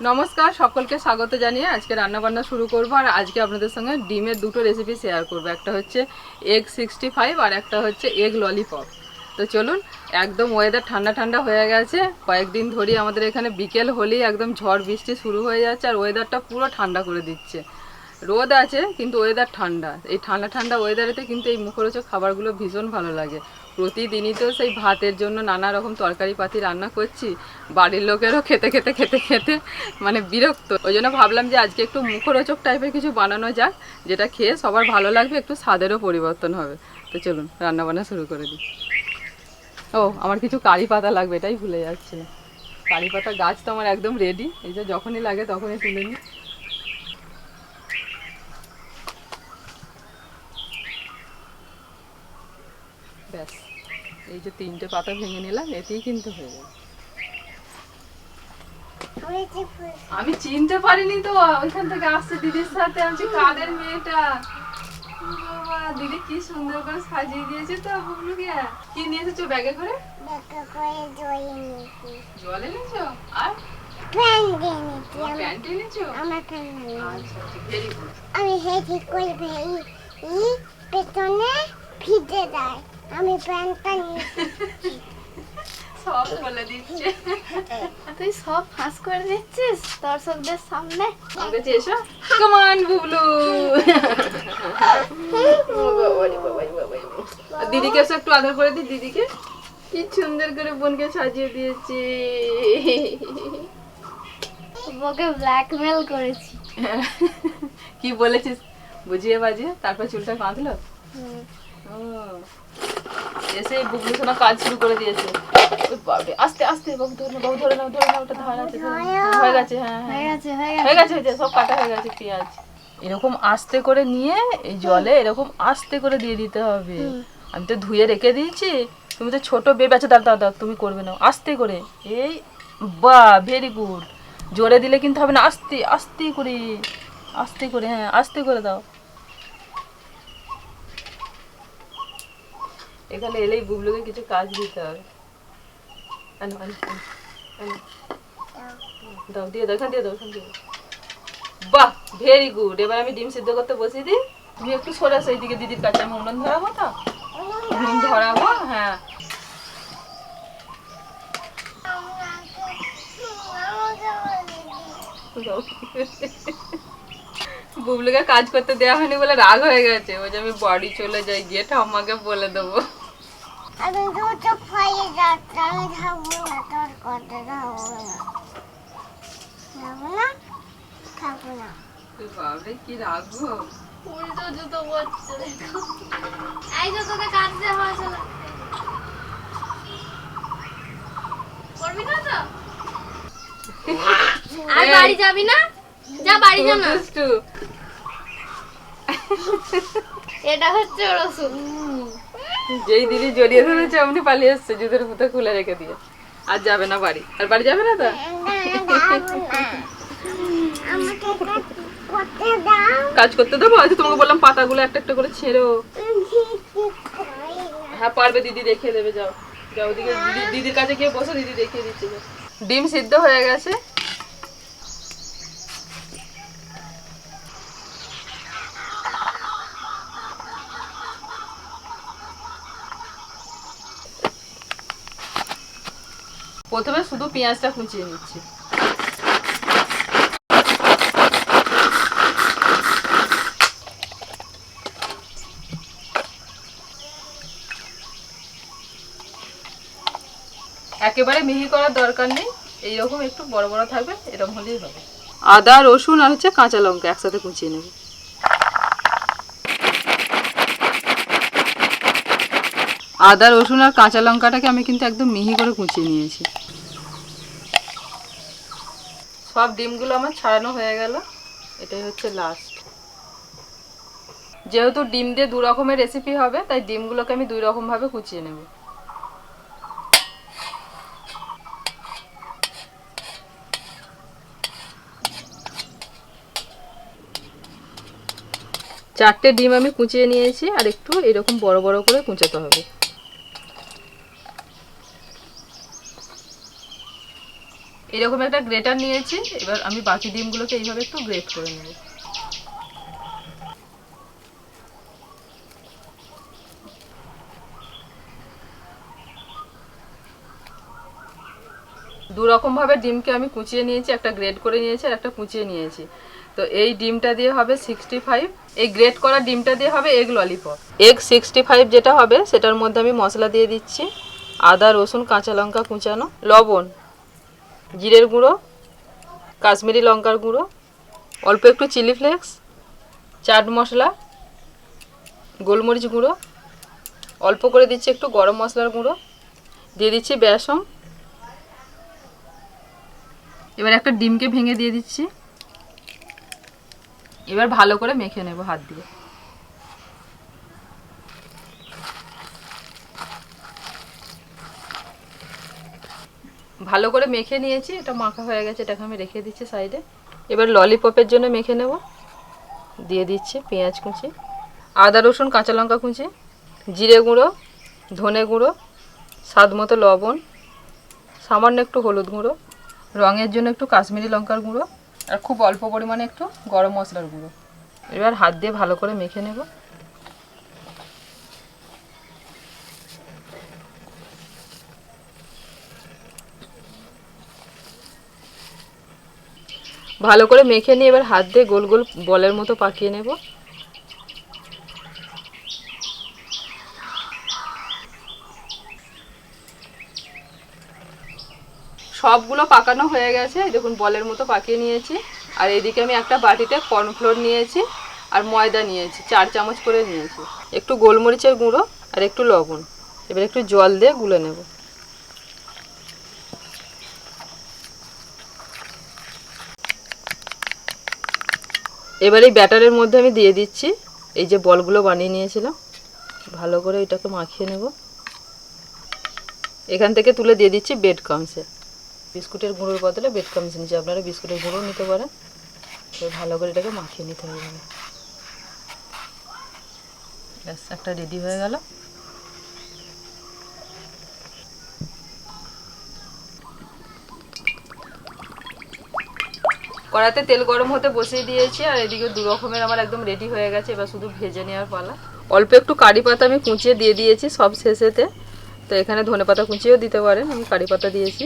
নমস্কার, সকলকে স্বাগত জানিয়ে আজকে রান্না বান্না শুরু করব আর আজকে আপনাদের সঙ্গে ডিমের দুটো রেসিপি শেয়ার করব। একটা হচ্ছে এগ সিক্সটি ফাইভ আর একটা হচ্ছে এগ ললিপপ তো চলুন, একদম ওয়েদার ঠান্ডা ঠান্ডা হয়ে গেছে। কয়েকদিন ধরেই আমাদের এখানে বিকেল হলেই একদম ঝড় বৃষ্টি শুরু হয়ে যাচ্ছে আর ওয়েদারটা পুরো ঠান্ডা করে দিচ্ছে। রোদ আছে, কিন্তু ওয়েদার ঠান্ডা। এই ঠান্ডা ঠান্ডা ওয়েদারেতে কিন্তু এই মুখরোচক খাবারগুলো ভীষণ ভালো লাগে। প্রতিদিনই তো সেই ভাতের জন্য নানা রকম তরকারি পাতি রান্না করছি। বাড়ির লোকেরও খেতে খেতে খেতে খেতে মানে বিরক্ত। ওই জন্য ভাবলাম যে আজকে একটু মুখরোচক টাইপের কিছু বানানো যাক, যেটা খেয়ে সবার ভালো লাগবে, একটু স্বাদেরও পরিবর্তন হবে। তো চলুন রান্না বান্না শুরু করে দিই। ও, আমার কিছু কারি পাতা লাগবে, এটাই ভুলে যাচ্ছিলাম কারি পাতা গাছ তো আমার একদম রেডি এই যে যখনই লাগে তখনই তুলে নিই। ব্যাস, এই যে তিনটে পাতা ভেঙে নিলাম, এতেই কিন্তু হয়ে যাবে আমি চিনতে পারিনি তো, ওইখান থেকে আসছে দিদির সাথে, আমি কাদের মেয়েটা। দিদি কি সুন্দর করে সাজিয়ে দিয়েছে তো বুবলুকে কি নিয়ে এসেছ ব্যাগে করে? জল এনেছো? আর? আচ্ছা আচ্ছা আমি হেঁটে করে পেছনে ফিতে দেয়। আমি প্যান্টটা নিয়ে সব বলে দিচ্ছে। তুই সব ফাঁস করে দিচ্ছিস দর্শকদের সামনে? আমার কাছে এসো। কমান বুবলু। দিদিকে এসে একটু আদর করে দি দিদিকে। কি সুন্দর করে বোনকে সাজিয়ে দিয়েছি। ওকে ব্ল্যাকমেল করেছি। কি বলেছিস? বুঝিয়ে বাজিয়ে তারপর চুলটা বাঁধলো? ও। এসে বুবলু সোনা কাজ শুরু করে দিয়েছে। আস্তে আস্তে বাবু ধরে নাও, বাবু ধরে নাও ধরে নাও ওটা ধার আছে হয়ে গেছে হ্যাঁ হ্যাঁ। হয়ে গেছে হয়ে হয়ে গেছে হয়ে সব কাটা হয়ে গেছে পেঁয়াজ। এরকম আস্তে করে নিয়ে এই জলে এরকম আস্তে করে দিয়ে দিতে হবে। আমি তো ধুয়ে রেখে দিয়েছি। তুমি তো ছোট বেবে আছে দাও দাও দাও তুমি করবে না আস্তে করে। এই বা ভেরি গুড জোরে দিলে কিন্তু হবে না আস্তে আস্তে করে। আস্তে করে হ্যাঁ আস্তে করে দাও। এখানে এলেই বুবলুকে কিছু কাজ দিতে হবে। আনো, আনো, আনো, আনো। দাও দিয়ে দাও এখান দিয়ে দাও এখান দিয়ে। বাহ ভেরি গুড এবার আমি ডিম সিদ্ধ করতে বসিয়ে দিই। তুমি একটু সরে আসো এইদিকে দিদির কাছে আমি উনুন ধরাবো তো? উনুন ধরাবো হ্যাঁ। বুবলুকে কাজ করতে দেওয়া হয়নি বলে রাগ হয়ে গেছে। ওই যে আমি বাড়ি চলে যাই গিয়ে ঠাম্মাকে বলে দেবো। আমি খাইয়ে যাচ্ছি আমি খাব না তোর করতে খাব না। খাব না? খাব না। বাবরে কি রাখব উল্টো জুতো পড়ছে দেখো এই যে তোকে কাজ দেওয়া হয়েছিল করবি না তো? আর বাড়ি যাবি না? যা বাড়ি যা না। এটা হচ্ছে ওর যেই দিদি জড়িয়ে ধরেছে অমনি পালিয়ে এসছে জুতোর ফুটো খুলে রেখে দিয়ে। আর যাবে না বাড়ি। আর বাড়ি যাবে না তো? কাজ করতে দেবো? আচ্ছা তোমাকে বললাম পাতাগুলো একটা একটা করে ছেড়ো। হ্যাঁ পারবে, দিদি দেখিয়ে দেবে, যাও। যাও, ওদিকে, দিদি- দিদির কাছে গিয়ে বসো, দিদি দেখিয়ে দিচ্ছে। ডিম সিদ্ধ হয়ে গেছে। প্রথমে শুধু পেঁয়াজটা কুচিয়ে নিচ্ছি। একেবারে মিহি করার দরকার নেই, এইরকম একটু বড় বড় থাকবে এরকম হলেই হবে। আদা, রসুন আর হচ্ছে কাঁচা লঙ্কা একসাথে কুচিয়ে নেবে। আদা, রসুন আর কাঁচা লঙ্কাটাকে আমি কিন্তু একদম মিহি করে কুচিয়ে নিয়েছি। সব ডিমগুলো আমার ছাড়ানো হয়ে গেল। এটাই হচ্ছে লাস্ট যেহেতু ডিম দিয়ে দু রকমের রেসিপি হবে, তাই ডিমগুলোকে আমি দুই রকম ভাবে কুচিয়ে নেব। চারটে ডিম আমি কুচিয়ে নিয়েছি, আর একটু এরকম বড় বড় করে কুচাতে হবে। এরকম একটা গ্রেটার নিয়েছি, এবার আমি বাকি ডিমগুলোকে এইভাবে একটু গ্রেট করে নেব। দু রকম ভাবে ডিমকে আমি কুচিয়ে নিয়েছি, একটা গ্রেড করে নিয়েছি আর একটা কুচিয়ে নিয়েছি। তো এই ডিমটা দিয়ে হবে সিক্সটি ফাইভ এই গ্রেড করা ডিমটা দিয়ে হবে egg lollipop egg sixty five যেটা হবে, সেটার মধ্যে আমি মশলা দিয়ে দিচ্ছি, আদা, রসুন, কাঁচা লঙ্কা কুচানো, লবণ। জিরের গুঁড়ো, কাশ্মীরি লঙ্কার গুঁড়ো, অল্প একটু চিলি ফ্লেক্স, চাট মশলা, গোলমরিচ গুঁড়ো, অল্প করে দিচ্ছি একটু গরম মশলার গুঁড়ো, দিয়ে দিচ্ছি বেসন। এবার একটা ডিমকে ভেঙে দিয়ে দিচ্ছি। এবার ভালো করে মেখে নেব হাত দিয়ে। ভালো করে মেখে নিয়েছি, এটা মাখা হয়ে গেছে, এটাকে আমি রেখে দিচ্ছি সাইডে। এবার ললিপপের জন্য মেখে নেব। দিয়ে দিচ্ছি পেঁয়াজ কুচি, আদা রসুন, কাঁচা লঙ্কা কুচি, জিরে গুঁড়ো, ধনে গুঁড়ো, স্বাদ মতো লবণ, সামান্য একটু হলুদ গুঁড়ো, রঙের জন্য একটু কাশ্মীরি লঙ্কার গুঁড়ো, আর খুব অল্প পরিমাণে একটু গরম মশলার গুঁড়ো। এবার হাত দিয়ে ভালো করে মেখে নেব। ভালো করে মেখে নিয়ে এবার হাত দিয়ে গোল গোল বলের মতো পাকিয়ে নেব। সবগুলো পাকানো হয়ে গেছে। দেখুন, বলের মতো পাকিয়ে নিয়েছি। আর এদিকে আমি একটা বাটিতে কর্নফ্লোর নিয়েছি আর ময়দা নিয়েছি, চার চামচ করে নিয়েছি। একটু গোলমরিচের গুঁড়ো আর একটু লবণ। এবার একটু জল দিয়ে গুলে নেব। এবার এই ব্যাটারের মধ্যে আমি দিয়ে দিচ্ছি। এই যে বলগুলো বানিয়ে নিয়েছিলাম। ভালো করে এটাকে মাখিয়ে নেব। এখান থেকে তুলে দিয়ে দিচ্ছি বেড কামসে বিস্কুটের গুঁড়োর বদলে বেড কামস নিচ্ছি আপনারা বিস্কুটের গুঁড়ো নিতে পারেন। তো ভালো করে এটাকে মাখিয়ে নিতে হবে। ব্যাস, একটা রেডি হয়ে গেল। কড়াতে তেল গরম হতে বসিয়ে দিয়েছি, আর এদিকে দু রকমের আমার একদম রেডি হয়ে গেছে, এবার শুধু ভেজে নেওয়ার পালা। অল্প একটু কারি পাতা আমি কুঁচিয়ে দিয়ে দিয়েছি সব শেষেতে। তো এখানে ধনে পাতা কুচিয়েও দিতে পারেন, আমি কারি পাতা দিয়েছি।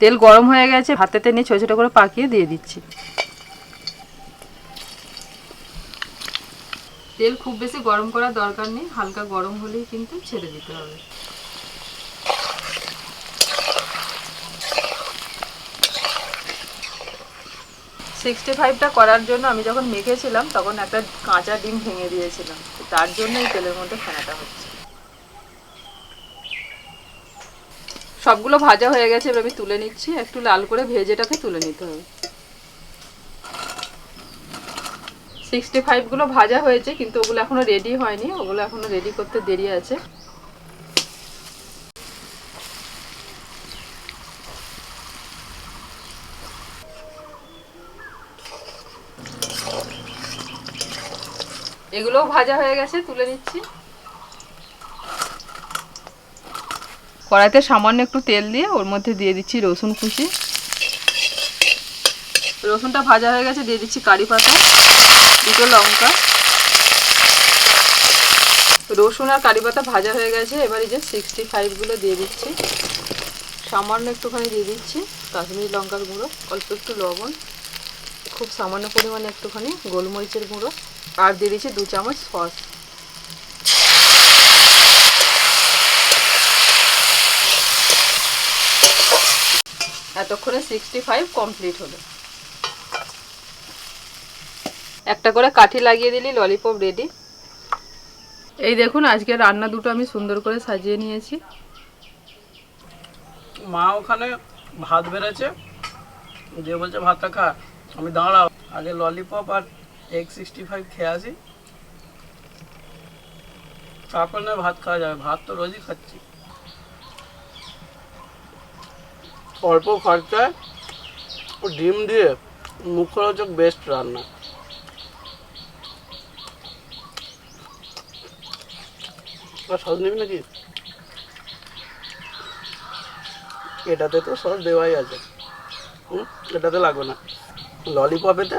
তেল গরম হয়ে গেছে, হাতেতে নিয়ে ছোটো ছোটো করে পাকিয়ে দিয়ে দিচ্ছি। তেল খুব বেশি গরম করার দরকার নেই, হালকা গরম হলেই কিন্তু ছেড়ে দিতে হবে। সিক্সটি ফাইভটা করার জন্য আমি যখন মেখেছিলাম, তখন একটা কাঁচা ডিম ভেঙে দিয়েছিলাম। তার জন্য এই তেলের মধ্যে ফেনাটা হচ্ছে। সবগুলো ভাজা হয়ে গেছে, এবার আমি তুলে নিচ্ছি। একটু লাল করে ভেজেটাকে তুলে নিতে হবে। সিক্সটি ফাইভগুলো ভাজা হয়েছে, কিন্তু ওগুলো এখনও রেডি হয়নি। ওগুলো এখনও রেডি করতে দেরি আছে। এগুলোও ভাজা হয়ে গেছে, তুলে নিচ্ছি। কড়াইতে সামান্য একটু তেল দিয়ে ওর মধ্যে দিয়ে দিচ্ছি রসুন কুচি। রসুনটা ভাজা হয়ে গেছে, দিয়ে দিচ্ছি কারি পাতা, দুটো লঙ্কা। রসুন আর কারি পাতা ভাজা হয়ে গেছে, এবার এই যে সিক্সটি ফাইভগুলো দিয়ে দিচ্ছি। সামান্য একটুখানি দিয়ে দিচ্ছি কাশ্মীরি লঙ্কার গুঁড়ো, অল্প একটু লবণ, খুব সামান্য পরিমাণে একটুখানি গোলমরিচের গুঁড়ো। আর দিয়ে দিচ্ছি দু চামচ সস। এতক্ষণে সিক্সটি ফাইভ কমপ্লিট হলো। একটা করে কাঠি লাগিয়ে দিলি ললিপপ রেডি এই দেখুন, আজকে রান্না দুটো আমি সুন্দর করে সাজিয়ে নিয়েছি। মা ওখানে ভাত বেড়েছে। যে বলছে, ভাতটা খা, আমি দাঁড়াও। আগে ললিপপ আর এগ সিক্সটি ফাইভ খেয়ে আসি। তারপর না ভাত খাওয়া যাবে ভাত তো রোজই খাচ্ছি। অল্প খরচায় ডিম দিয়ে মুখরোচক বেস্ট রান্না। সস নিবি নাকি? এটাতে তো সস দেওয়াই আছে। হুম, এটাতে লাগবে না। ললিপপেতে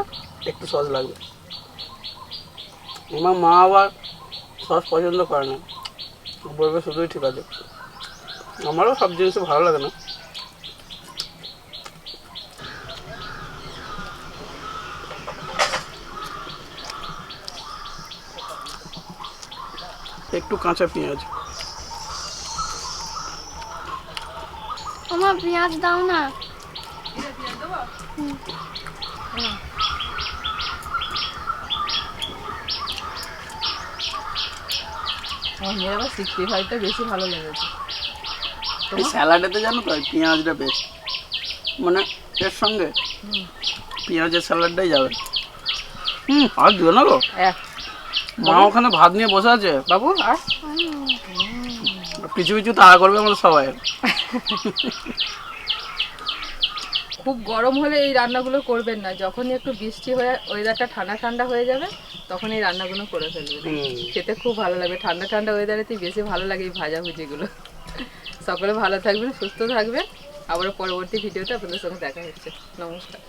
একটু সস লাগবে। আমার মা আবার সস পছন্দ করে না। বলবে শুধুই ঠিক আছে। আমারও সব জিনিস ভালো লাগে না। একটু কাঁচা পেঁয়াজ। আমার পেঁয়াজ দাও না। আমার মেয়ের আবার সিক্সটি ফাইভটা বেশি ভালো লেগেছে। এই স্যালাডেতে জানো তো পেঁয়াজটা বেশ মানে এর সঙ্গে পেঁয়াজের স্যালাডটাই যাবে। হুম আর দিও না গো। মা ওখানে ভাত নিয়ে বসে আছে। বাবু আর? পিছু পিছু তাড়া করবে আমাদের সবাই। খুব গরম হলে এই রান্নাগুলো করবেন না। যখনই একটু বৃষ্টি হয়ে ওয়েদারটা ঠান্ডা ঠান্ডা হয়ে যাবে তখন এই রান্নাগুলো করে ফেলবেন। খেতে খুব ভালো লাগবে। ঠান্ডা ঠান্ডা ওয়েদারেতেই বেশি ভালো লাগে এই ভাজাভুজিগুলো। সকলে ভালো থাকবেন সুস্থ থাকবেন। আবার পরবর্তী ভিডিওতে আপনাদের সঙ্গে দেখা হচ্ছে। নমস্কার।